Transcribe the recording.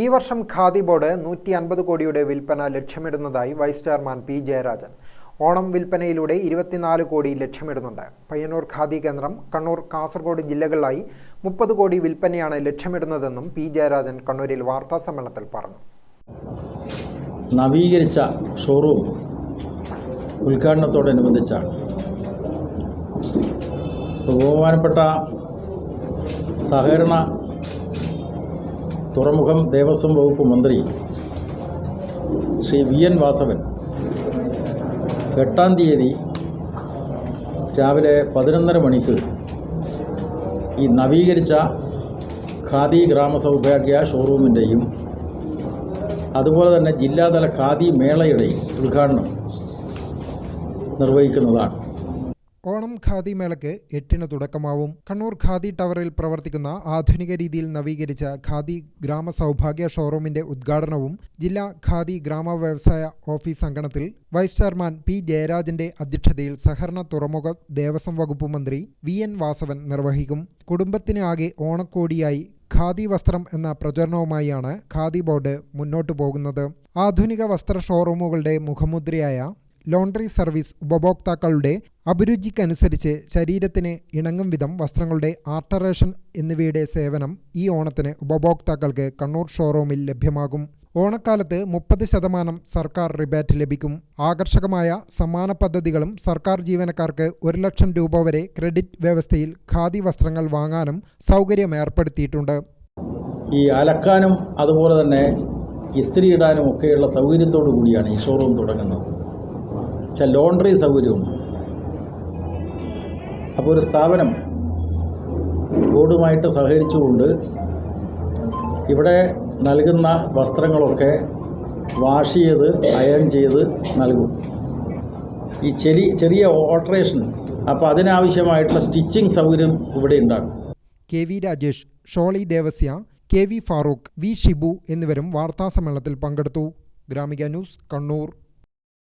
ഈ വർഷം ഖാദി ബോർഡ് നൂറ്റി അൻപത് കോടിയുടെ വിൽപ്പന ലക്ഷ്യമിടുന്നതായി vice chairman P Jayarajan. Onam വിൽപ്പനയിലൂടെ ഇരുപത്തിനാല് കോടി ലക്ഷ്യമിടുന്നുണ്ട്. പയ്യന്നൂർ ഖാദി കേന്ദ്രം കണ്ണൂർ കാസർഗോഡ് ജില്ലകളിലായി മുപ്പത് കോടി വിൽപ്പനയാണ് ലക്ഷ്യമിടുന്നതെന്നും പി ജയരാജൻ കണ്ണൂരിൽ വാർത്താ സമ്മേളനത്തിൽ പറഞ്ഞു. നവീകരിച്ച ഷോറൂം ഉദ്ഘാടനത്തോടനുബന്ധിച്ചാണ്. ബഹുമാനപ്പെട്ട സഹകരണ തുറമുഖം ദേവസ്വം വകുപ്പ് മന്ത്രി ശ്രീ വി എൻ വാസവൻ എട്ടാം തീയതി രാവിലെ പതിനൊന്നര മണിക്ക് ഈ നവീകരിച്ച ഖാദി ഗ്രാമസൗഭാഗ്യ ഷോറൂമിന്റെയും അതുപോലെ തന്നെ ജില്ലാതല ഖാദി മേളയുടെയും ഉദ്ഘാടനം നിർവഹിക്കുന്നതാണ്. ഓണം ഖാദി മേളയ്ക്ക് എട്ടിന് തുടക്കമാവും. കണ്ണൂർ ഖാദി ടവറിൽ പ്രവർത്തിക്കുന്ന ആധുനിക രീതിയിൽ നവീകരിച്ച ഖാദി ഗ്രാമ സൗഭാഗ്യ ഷോറൂമിന്റെ ഉദ്ഘാടനവും ജില്ലാ ഖാദി ഗ്രാമ വ്യവസായ ഓഫീസ് അങ്കണത്തിൽ വൈസ് ചെയർമാൻ പി ജയരാജന്റെ അധ്യക്ഷതയിൽ സഹകരണ തുറമുഖ ദേവസ്വം വകുപ്പ് മന്ത്രി വി എൻ വാസവൻ നിർവഹിക്കും. കുടുംബത്തിന് ആകെ ഓണക്കോടിയായി ഖാദി വസ്ത്രം എന്ന പ്രചരണവുമായാണ് ഖാദി ബോർഡ് മുന്നോട്ടു പോകുന്നത്. ആധുനിക വസ്ത്ര ഷോറൂമുകളുടെ മുഖമുദ്രയായ ലോണ്ടറി സർവീസ് ഉപഭോക്താക്കളുടെ അഭിരുചിക്കനുസരിച്ച് ശരീരത്തിന് ഇണങ്ങും വിധം വസ്ത്രങ്ങളുടെ ആർട്ടറേഷൻ എന്നിവയുടെ സേവനം ഈ ഓണത്തിന് ഉപഭോക്താക്കൾക്ക് കണ്ണൂർ ഷോറൂമിൽ ലഭ്യമാകും. ഓണക്കാലത്ത് മുപ്പത് ശതമാനം സർക്കാർ റിബാറ്റ് ലഭിക്കും. ആകർഷകമായ സമ്മാന പദ്ധതികളും സർക്കാർ ജീവനക്കാർക്ക് ഒരു ലക്ഷം രൂപ വരെ ക്രെഡിറ്റ് വ്യവസ്ഥയിൽ ഖാദി വസ്ത്രങ്ങൾ വാങ്ങാനും സൗകര്യം ഏർപ്പെടുത്തിയിട്ടുണ്ട്. ഈ അലക്കാനും അതുപോലെ തന്നെ ഇസ്തിരി ഇടാനും ഒക്കെയുള്ള സൗകര്യത്തോടു കൂടിയാണ് ഈ ഷോറൂം തുടങ്ങുന്നത്. പക്ഷേ ലോണ്ടറി സൗകര്യമുണ്ട് അപ്പോൾ ഒരു സ്ഥാപനം ബോർഡുമായിട്ട് സഹകരിച്ചുകൊണ്ട് ഇവിടെ നൽകുന്ന വസ്ത്രങ്ങളൊക്കെ വാഷ് ചെയ്ത് അയൺ ചെയ്ത് നൽകും. ഈ ചെറിയ ചെറിയ ഓൾട്രേഷൻ അപ്പോൾ അതിനാവശ്യമായിട്ടുള്ള സ്റ്റിച്ചിങ് സൗകര്യം ഇവിടെ ഉണ്ടാകും. K V Rajesh Sholy Devasya K V Farooq V Shibu എന്നിവരും വാർത്താസമ്മേളനത്തിൽ പങ്കെടുത്തു. ഗ്രാമിക ന്യൂസ് കണ്ണൂർ.